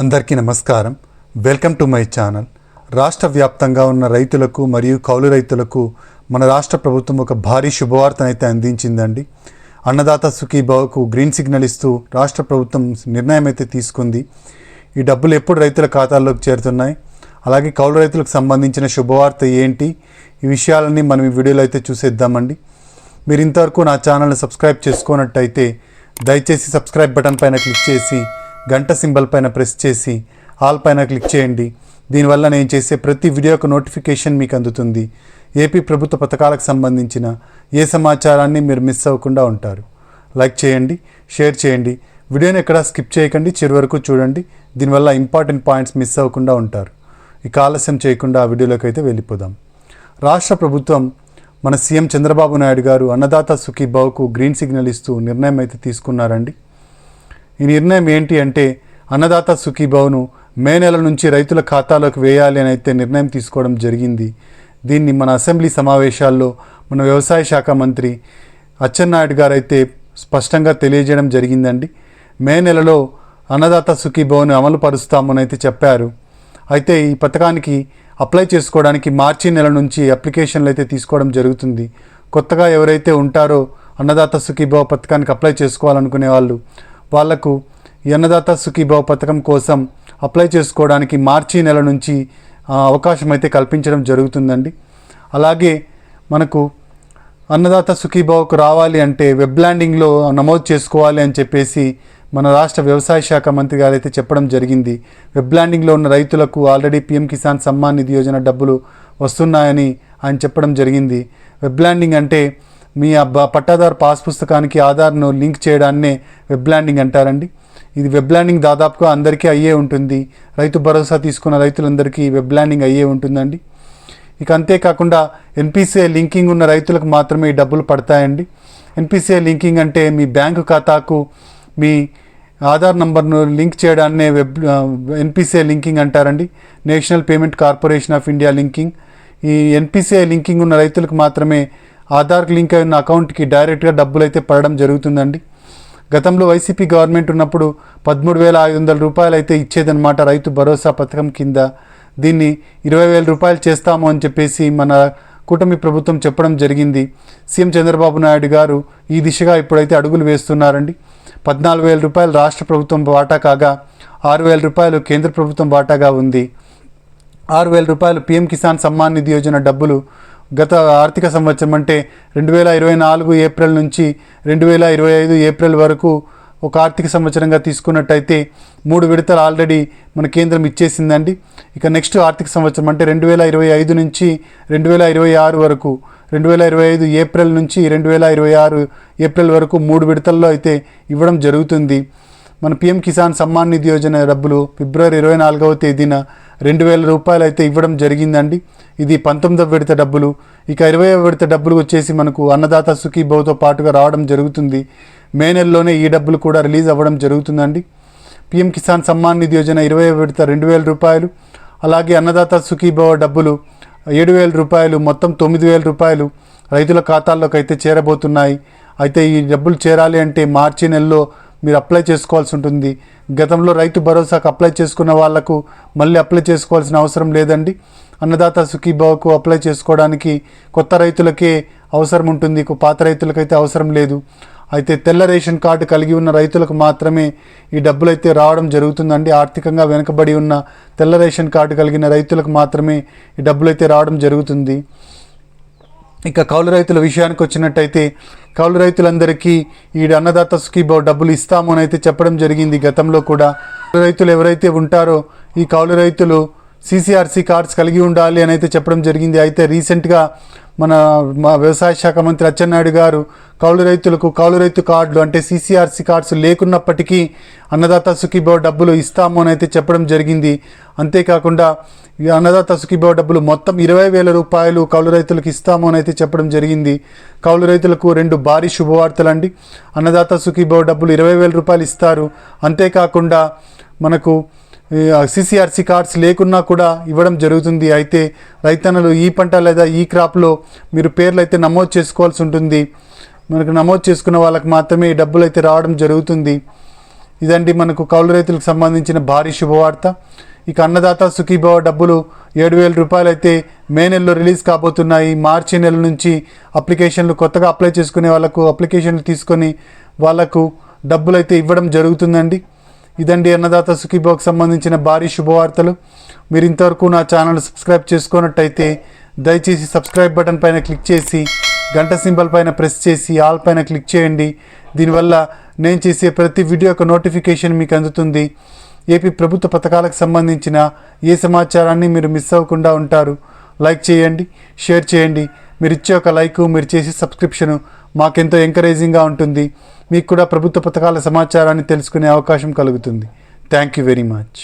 అందరికీ నమస్కారం. Welcome to my channel. రాష్ట్ర వ్యాప్తంగా ఉన్న రైతులకు మరియు కౌలు రైతులకు మన రాష్ట్ర ప్రభుత్వం ఒక భారీ శుభవార్తనైతే అందించిందండి. అన్నదాత సుఖీభావకు గ్రీన్ సిగ్నల్ ఇస్తూ రాష్ట్ర ప్రభుత్వం నిర్ణయం అయితే తీసుకుంది. ఈ డబ్బులు ఎప్పుడు రైతుల ఖాతాల్లోకి చేరుతున్నాయి? అలాగే కౌలు రైతులకు సంబంధించిన శుభవార్త ఏంటి? ఈ విషయాలన్నీ మనం ఈ వీడియోలో అయితే చూసేద్దామండి. మీరు ఇంతవరకు నా ఛానల్ని సబ్స్క్రైబ్ చేసుకున్నట్టయితే దయచేసి సబ్స్క్రైబ్ బటన్ పైన క్లిక్ చేసి గంట సింబల్ పైన ప్రెస్ చేసి ఆల్ పైన క్లిక్ చేయండి. దీనివల్ల నేను చేసే ప్రతి వీడియోకు నోటిఫికేషన్ మీకు అందుతుంది. ఏపీ ప్రభుత్వ పథకాలకు సంబంధించిన ఏ సమాచారాన్ని మీరు మిస్ అవ్వకుండా ఉంటారు. లైక్ చేయండి షేర్ చేయండి. వీడియోని ఎక్కడ స్కిప్ చేయకండి చివరి వరకు చూడండి. దీనివల్ల ఇంపార్టెంట్ పాయింట్స్ మిస్ అవ్వకుండా ఉంటారు. ఇక ఆలస్యం చేయకుండా ఆ వీడియోలోకి అయితే వెళ్ళిపోదాం. రాష్ట్ర ప్రభుత్వం మన సీఎం చంద్రబాబు నాయుడు గారు అన్నదాత సుఖీభావ్కు గ్రీన్ సిగ్నల్ ఇస్తూ నిర్ణయం అయితే తీసుకున్నారండి. ఈ నిర్ణయం ఏంటి అంటే అన్నదాత సుఖీభావును మే నెల నుంచి రైతుల ఖాతాలోకి వేయాలి అని అయితే నిర్ణయం తీసుకోవడం జరిగింది. దీన్ని మన అసెంబ్లీ సమావేశాల్లో మన వ్యవసాయ శాఖ మంత్రి అచ్చెన్నాయుడు గారు అయితే స్పష్టంగా తెలియజేయడం జరిగిందండి. మే నెలలో అన్నదాత సుఖీభావ్ను అమలు పరుస్తామని అయితే చెప్పారు. అయితే ఈ పథకానికి అప్లై చేసుకోవడానికి మార్చి నెల నుంచి అప్లికేషన్లు అయితే తీసుకోవడం జరుగుతుంది. కొత్తగా ఎవరైతే ఉంటారో అన్నదాత సుఖీభావ పథకానికి అప్లై చేసుకోవాలనుకునే వాళ్ళు వాళ్ళకు అన్నదాత సుఖీభావ పథకం కోసం అప్లై చేసుకోవడానికి మార్చి నెల నుంచి అవకాశం అయితే కల్పించడం జరుగుతుందండి. అలాగే మనకు అన్నదాత సుఖీభావకు రావాలి అంటే వెబ్ ల్యాండింగ్లో నమోదు చేసుకోవాలి అని చెప్పేసి మన రాష్ట్ర వ్యవసాయ శాఖ మంత్రి గారు అయితే చెప్పడం జరిగింది. వెబ్ ల్యాండింగ్లో ఉన్న రైతులకు ఆల్రెడీ పీఎం కిసాన్ సమ్మాన్ నిధి యోజన డబ్బులు వస్తున్నాయని ఆయన చెప్పడం జరిగింది. వెబ్ ల్యాండింగ్ అంటే మీ అబ్బా పట్టాదారు పాస్ పుస్తకానికి ఆధార్ను లింక్ చేయడాన్నే వెబ్ ల్యాండింగ్ అంటారండి. ఇది వెబ్ ల్యాండింగ్ దాదాపుగా అందరికీ అయ్యే ఉంటుంది. రైతు భరోసా తీసుకున్న రైతులందరికీ వెబ్ ల్యాండింగ్ అయ్యే ఉంటుందండి. ఇక అంతేకాకుండా ఎన్పిసిఐ లింకింగ్ ఉన్న రైతులకు మాత్రమే డబ్బులు పడతాయండి. ఎన్పిసిఐ లింకింగ్ అంటే మీ బ్యాంకు ఖాతాకు మీ ఆధార్ నంబర్ను లింక్ చేయడాన్నే వెబ్ ఎన్పిసిఐ లింకింగ్ అంటారండి. National payment corporation of India linking. ఈ ఎన్పిసిఐ లింకింగ్ ఉన్న రైతులకు మాత్రమే ఆధార్కి లింక్ అయిన అకౌంట్కి డైరెక్ట్గా డబ్బులు అయితే పడడం జరుగుతుందండి. గతంలో వైసీపీ గవర్నమెంట్ ఉన్నప్పుడు పదమూడు వేల ఐదు వందల రూపాయలు అయితే ఇచ్చేదన్నమాట రైతు భరోసా పథకం కింద. దీన్ని ఇరవై వేల రూపాయలు చేస్తాము అని చెప్పేసి మన కూటమి ప్రభుత్వం చెప్పడం జరిగింది. సీఎం చంద్రబాబు నాయుడు గారు ఈ దిశగా ఇప్పుడైతే అడుగులు వేస్తున్నారండి. పద్నాలుగు వేల రూపాయలు రాష్ట్ర ప్రభుత్వం వాటా కాగా ఆరు వేల రూపాయలు కేంద్ర ప్రభుత్వం వాటాగా ఉంది. ఆరు వేల రూపాయలు పీఎం కిసాన్ సమ్మాన్ నిధి యోజన డబ్బులు గత ఆర్థిక సంవత్సరం అంటే రెండు వేల ఇరవై నాలుగు ఏప్రిల్ నుంచి రెండు వేల ఇరవై ఐదు ఏప్రిల్ వరకు ఒక ఆర్థిక సంవత్సరంగా తీసుకున్నట్టయితే మూడు విడతలు ఆల్రెడీ మన కేంద్రం ఇచ్చేసిందండి. ఇక నెక్స్ట్ ఆర్థిక సంవత్సరం అంటే రెండు వేల ఇరవై ఐదు నుంచి రెండు వేల ఇరవై ఆరు వరకు రెండు వేల ఇరవై ఐదు ఏప్రిల్ నుంచి రెండు వేల ఇరవై ఆరు ఏప్రిల్ వరకు మూడు విడతల్లో అయితే ఇవ్వడం జరుగుతుంది. మన పిఎం కిసాన్ సమ్మాన్ నిధి యోజన డబ్బులు ఫిబ్రవరి ఇరవై నాలుగవ తేదీన రెండు వేల రూపాయలు అయితే ఇవ్వడం జరిగిందండి. ఇది పంతొమ్మిదవ విడత డబ్బులు. ఇక ఇరవైవ విడత డబ్బులు వచ్చేసి మనకు అన్నదాత సుఖీభావ్తో పాటుగా రావడం జరుగుతుంది. మే నెలలోనే ఈ డబ్బులు కూడా రిలీజ్ అవ్వడం జరుగుతుందండి. పిఎం కిసాన్ సమ్మాన్ నిధి యోజన ఇరవై విడత రెండు వేల రూపాయలు. అలాగే అన్నదాత సుఖీభావ డబ్బులు ఏడు వేల రూపాయలు మొత్తం తొమ్మిది వేల రూపాయలు రైతుల ఖాతాల్లోకి అయితే చేరబోతున్నాయి. అయితే ఈ డబ్బులు చేరాలి అంటే మార్చి నెలలో మీరు అప్లై చేసుకోవాల్సి ఉంటుంది. గతంలో రైతు భరోసాకు అప్లై చేసుకున్న వాళ్ళకు మళ్ళీ అప్లై చేసుకోవాల్సిన అవసరం లేదండి. అన్నదాత సుఖీభావకు అప్లై చేసుకోవడానికి కొత్త రైతులకే అవసరం ఉంటుంది. పాత రైతులకైతే అవసరం లేదు. అయితే తెల్ల రేషన్ కార్డు కలిగి ఉన్న రైతులకు మాత్రమే ఈ డబ్బులు అయితే రావడం జరుగుతుందండి. ఆర్థికంగా వెనుకబడి ఉన్న తెల్ల రేషన్ కార్డు కలిగిన రైతులకు మాత్రమే ఈ డబ్బులు అయితే రావడం జరుగుతుంది. ఇక కౌలు రైతుల విషయానికి వచ్చినట్టయితే కౌలు రైతులందరికీ ఈ అన్నదాత స్కీమ్ డబ్బులు ఇస్తాము అని అయితే చెప్పడం జరిగింది. గతంలో కూడా రైతులు ఎవరైతే ఉంటారో ఈ కౌలు రైతులు సీసీఆర్సీ కార్డ్స్ కలిగి ఉండాలి అని అయితే చెప్పడం జరిగింది. అయితే రీసెంట్గా మన మా వ్యవసాయ శాఖ మంత్రి అచ్చెన్నాయుడు గారు కౌలు రైతులకు కౌలు రైతు కార్డులు అంటే సీసీఆర్సీ కార్డ్స్ లేకున్నప్పటికీ అన్నదాత సుఖీభావ డబ్బులు ఇస్తాము అని అయితే చెప్పడం జరిగింది. అంతేకాకుండా అన్నదాత సుఖీభావ డబ్బులు మొత్తం ఇరవై వేల రూపాయలు కౌలు రైతులకు ఇస్తాము అని అయితే చెప్పడం జరిగింది. కౌలు రైతులకు రెండు భారీ శుభవార్తలండి. అన్నదాత సుఖీభావ డబ్బులు ఇరవై వేల రూపాయలు ఇస్తారు. అంతేకాకుండా మనకు సిసిఆర్సీ కార్డ్స్ లేకున్నా కూడా ఇవ్వడం జరుగుతుంది. అయితే రైతన్నలు ఈ పంట లేదా ఈ క్రాప్లో మీరు పేర్లు అయితే నమోదు చేసుకోవాల్సి ఉంటుంది. మనకు నమోదు చేసుకున్న వాళ్ళకి మాత్రమే ఈ డబ్బులు అయితే రావడం జరుగుతుంది. ఇదండి మనకు కౌలు రైతులకు సంబంధించిన భారీ శుభవార్త. ఇక అన్నదాత సుఖీభవ డబ్బులు ఏడు వేల రూపాయలు అయితే మే నెలలో రిలీజ్ కాబోతున్నాయి. మార్చి నెల నుంచి అప్లికేషన్లు కొత్తగా అప్లై చేసుకునే వాళ్ళకు అప్లికేషన్లు తీసుకొని వాళ్ళకు డబ్బులు అయితే ఇవ్వడం జరుగుతుందండి. ఇదండి అన్నదాత సుఖీబాకు సంబంధించిన భారీ శుభవార్తలు. మీరు ఇంతవరకు నా ఛానల్ సబ్స్క్రైబ్ చేసుకున్నట్టయితే దయచేసి సబ్స్క్రైబ్ బటన్ పైన క్లిక్ చేసి గంట సింబల్ పైన ప్రెస్ చేసి ఆల్ పైన క్లిక్ చేయండి. దీనివల్ల నేను చేసే ప్రతి వీడియో యొక్క నోటిఫికేషన్ మీకు అందుతుంది. ఏపీ ప్రభుత్వ పథకాలకు సంబంధించిన ఏ సమాచారాన్ని మీరు మిస్ అవ్వకుండా ఉంటారు లైక్ చేయండి షేర్ చేయండి. మీరు ఇచ్చే ఒక లైక్ మీరు చేసే సబ్స్క్రిప్షన్ మాకెంతో ఎంకరేజింగ్గా ఉంటుంది. మీకు కూడా ప్రభుత్వ పథకాల సమాచారాన్ని తెలుసుకునే అవకాశం కలుగుతుంది. Thank you very much